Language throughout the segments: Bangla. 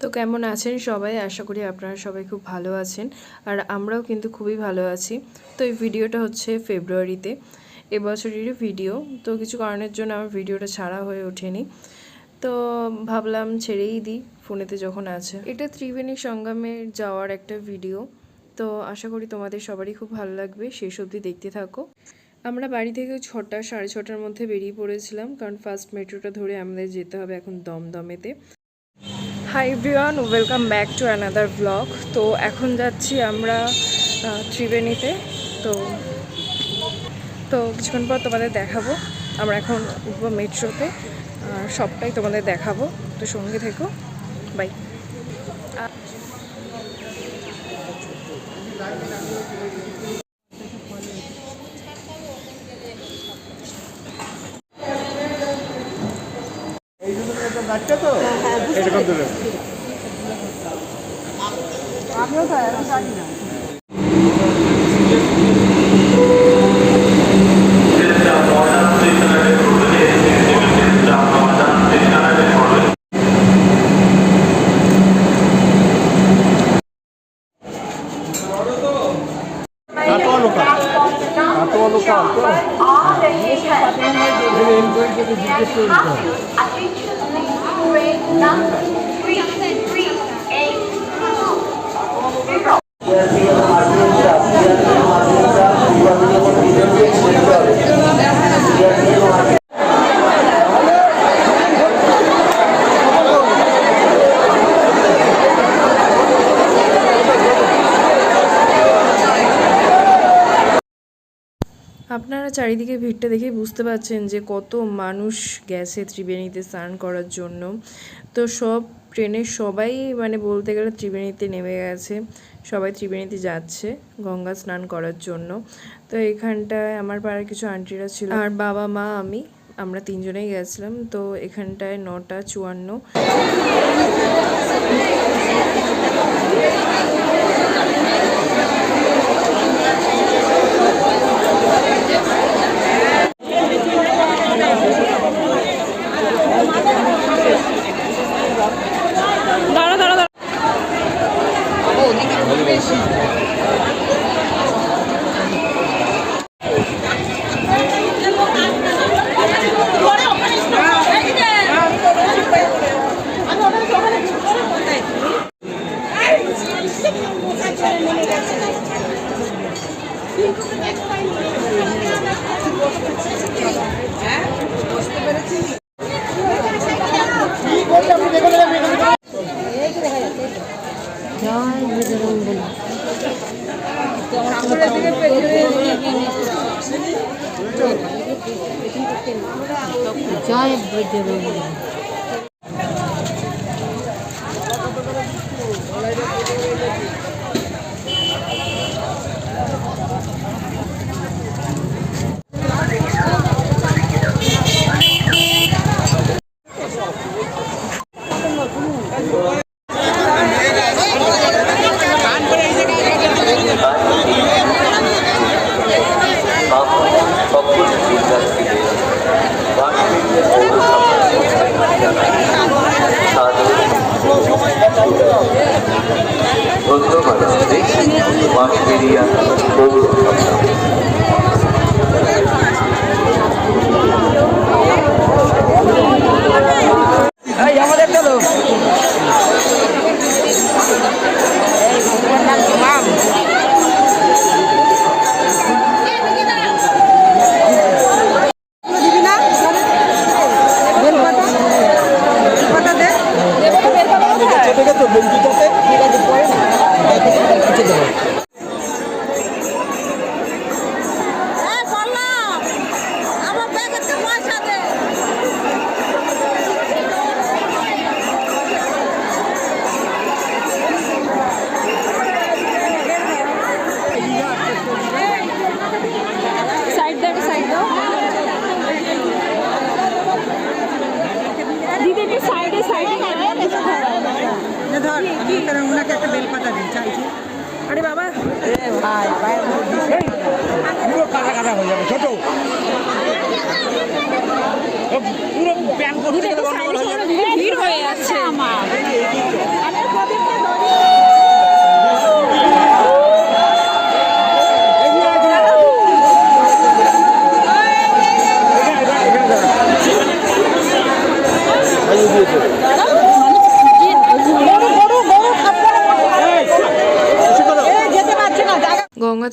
তো কেমন আছেন সবাই? আশা করি আপনারা সবাই খুব ভালো আছেন। আর আমরাও কিন্তু খুবই ভালো আছি। তো এই ভিডিওটা হচ্ছে ফেব্রুয়ারিতে। এবছরেরই ভিডিও। তো কিছু কারণের জন্য আমার ভিডিওটা ছাড়া হয়ে ওঠেনি। তো ভাবলাম ছেড়েই দিই, ফোনেতে যখন আছে। এটা ত্রিবেণী সঙ্গমে যাওয়ার একটা ভিডিও। তো আশা করি তোমাদের সবারই খুব ভালো লাগবে। শেষ অবধি দেখতে থাকো। আমরা বাড়ি থেকে ছটা, সাড়ে ছটার মধ্যে বেরিয়ে পড়েছিলাম। কারণ ফার্স্ট মেট্রোটা ধরে আমাদের যেতে হবে এখন দমদমেতে। Hi everyone welcome back to another blog তো এখন যাচ্ছি আমরা ত্রিবেণীতে। তো তো কিছুক্ষণ পর তোমাদের দেখাবো। আমরা এখন উঠবো মেট্রোতে সবটাই তোমাদের দেখাবো। তো সঙ্গে থেকো। বাই এরকম দূরে কাটোয়া আপনারা চারিদিকে ভিড়টা দেখে বুঝতে পারছেন যে কত মানুষ গেছে ত্রিবেণীতে স্নান করার জন্য। তো সব ট্রেনের সবাই মানে বলতে গেলে ত্রিবেণীতে নেমে গেছে। সবাই ত্রিবেণীতে যাচ্ছে গঙ্গা স্নান করার জন্য। তো এখানটায় আমার পাড়ার কিছু আন্টিরা ছিল। আর বাবা, মা, আমি, আমরা তিনজনেই গেছিলাম। তো এখানটায় নটা চুয়ান্ন। चाय ज़रूरी है। তারা ওনাকে একটা বেলপাতা দিই চাইছি আরে বাবা। পুরো কাটা কাটা হয়ে যাবে ছোট পুরো ব্যায়াম করতে ভিড় হয়ে যাচ্ছে আমার।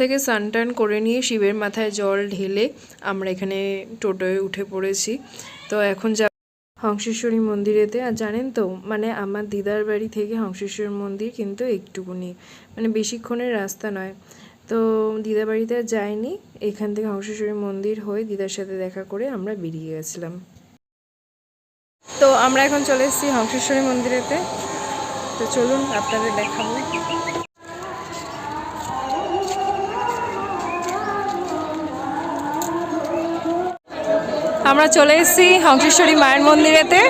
থেকে স্নান করে নিয়ে শিবের মাথায় জল ঢেলে আমরা এখানে টোটোয় উঠে পড়েছি। তো এখন যা হংসেশ্বরী মন্দিরেতে, আর জানেন তো মানে আমার দিদার বাড়ি থেকে হংসেশ্বর মন্দির কিন্তু একটুকুনি মানে বেশিক্ষণের রাস্তা নয়। তো দিদার বাড়িতে আর যাইনি, এখান থেকে হংসেশ্বরী মন্দির হয়ে দিদার সাথে দেখা করে আমরা বেরিয়ে গেছিলাম। তো আমরা এখন চলে এসেছি হংসেশ্বরী মন্দিরেতে। তো চলুন আপনাদের দেখাবো। আমরা চলে এসেছি হংসেশ্বরী মায়ের মন্দিরেতে।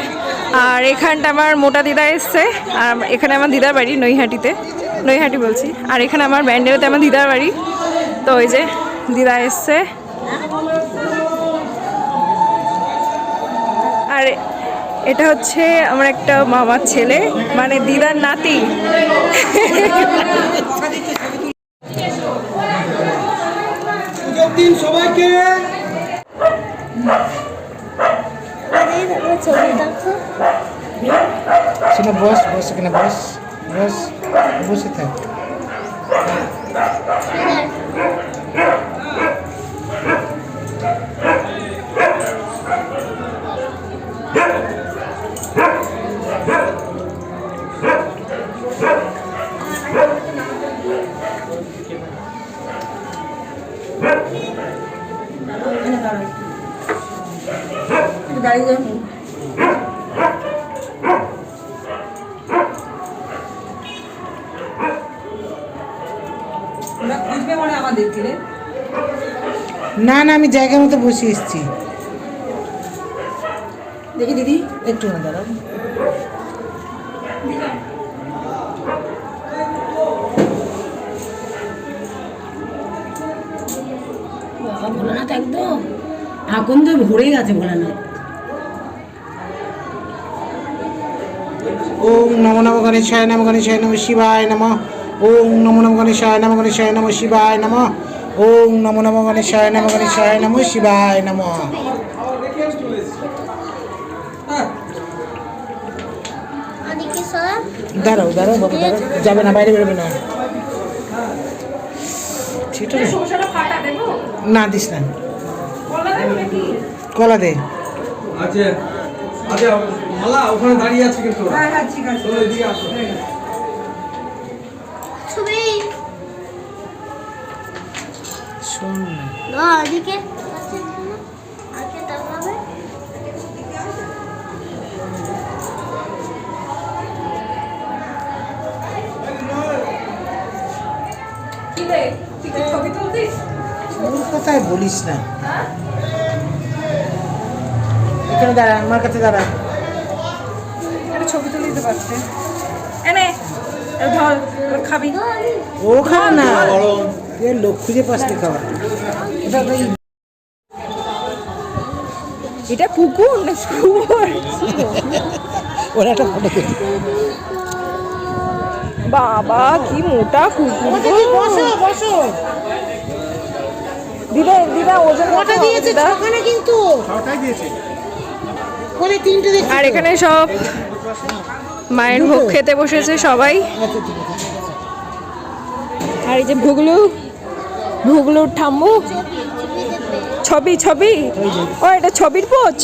আর এখানটা আমার মোটা দিদা এসছে। আর এখানে আমার দিদার বাড়ি, নৈহাটিতে। নৈহাটি বলছি। আর এখানে আমার ব্যান্ডেলতে আমার দিদার বাড়ি। তো ওই যে দিদা এসছে। আর এটা হচ্ছে আমার একটা মামার ছেলে মানে দিদার নাতি। দিন সবাইকে শোনো বস বস এখানে বস বস বসে থাক না না আমি জায়গা মতো বসে এসেছি। দেখি দিদি একটু না দাঁড়াও। ভোলানাথ একদম। আগুন ভরে গেছে ভোলানাথ। ওম নমো নম গণেশায় নম গণেশায় নম শিবায় নম ওম নমো নম গণেশায় নম গণেশায় নম শিবায় নম। ওম নমো নম গণেশায় নম গণেশায় নম শিবায় নম। দাঁড়াও দাঁড়াও বাবু দাঁড়াও। যাবে না বাইরে বেরোবে না। না দিস না। কলা দে। আচ্ছা। আচ্ছা মালা ওখানে দাঁড়িয়ে আছে কিন্তু। হ্যাঁ হ্যাঁ ঠিক আছে। ওর কথায় বলিস না। এখানে দাঁড়া আমার কাছে দাঁড়া। একটা ছবি তুলে দিতে পারতে এনে ধর খাবি। ও খাওয়া না। লোক খুঁজে পাস নি খাওয়া এটা এটা কুকুর না শুয়োর? ওর একটা ফটো বাবা কি মোটা কুকুর বসো বসো দিদা দিদা ওজন ওখানে কিন্তু। ওখানে তিনটে দেখছি আর এখানে সব মায়ের ভোগ খেতে বসেছে সবাই। আচ্ছা আর এই যে ভুগলু ভুগলুর ঠাম্মু। ছবি ছবি। ও, এটা ছবির পোচ?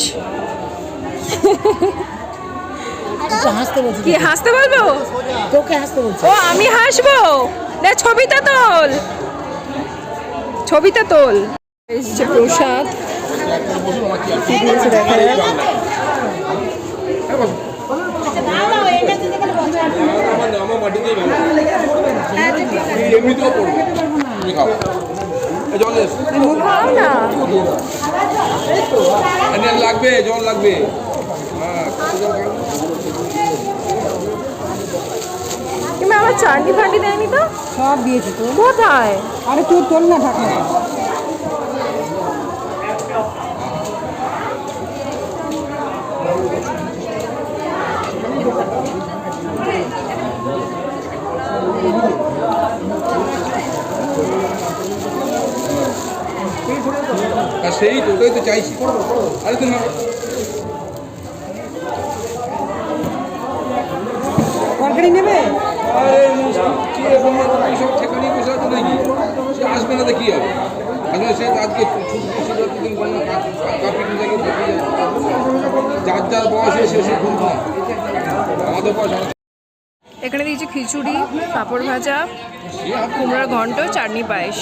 কি হাসতে বলব? ও, আমি হাসবো। না, ছবিটা তোল। ছবিটা তোল। এসছে প্রসাদ। দেখা যাক আমার মাটিতেই ভালো তুমি খাও জল খাও না লাগবে জল লাগবে হ্যাঁ আমার চাটনি ফান্ডি দেয়নি তো? সব দিয়েছি তো। কোথায়? আরে তুই তোল না ঢাকা আর সেই তো ওটাই তো চাইছি। আরে তুমি তরকারি নেবে? আরে কি তোমার সব ঠেকানি বসে আছে নাকি? সে আসবে না তো কি হবে? আসলে সে আজকে দিন কোনো কাপিং থেকে যার যার বয়সে সে সে ঘুম না আমাদের বয়স এখানে দিয়েছি খিচুড়ি পাঁপড় ভাজা কুমড়োর ঘন্ট চাটনি পায়েস।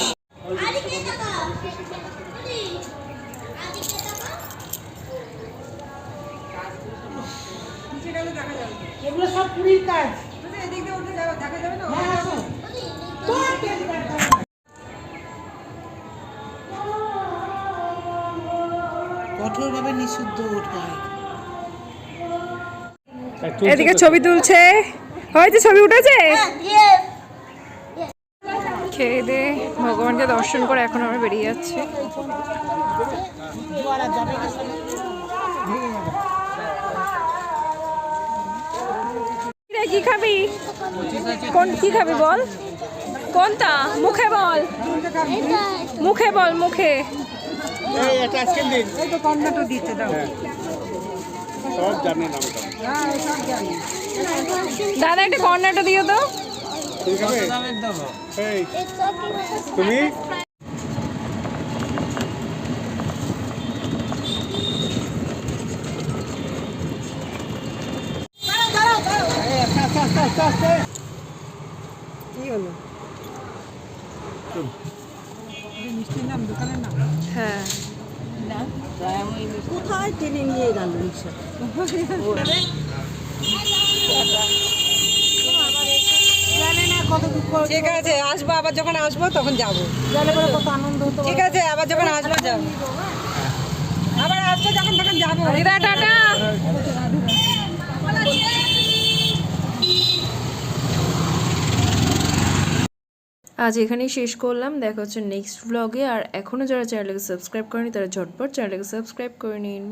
সব পুরীর কাজ। কঠোরভাবে নিষিদ্ধ এদিকে ছবি তুলছে। হয়তো ছবি উঠেছে? খেয়ে দিয়ে ভগবানকে দর্শন করে এখন আমরা বেরিয়ে যাচ্ছি। কি খাবি? কোন কি খাবি বল? কোনটা? মুখে বল। মুখে বল মুখে। দাদা একটা কর্নারটা দিও তো। হ্যাঁ। কোথায় টেনে নিয়ে গেল রিক্সা ঠিক আছে আসব আবার যখন আসব তখন যাব। ঠিক আছে আবার যখন আসব যাব। আবার আসব যখন তখন যাব। টাটা। আজ এখানেই শেষ করলাম। দেখা হচ্ছে নেক্সট ব্লগে আর এখনও যারা চ্যানেলকে সাবস্ক্রাইব করেনি, তারা ঝটপট চ্যানেলকে সাবস্ক্রাইব করে নিন।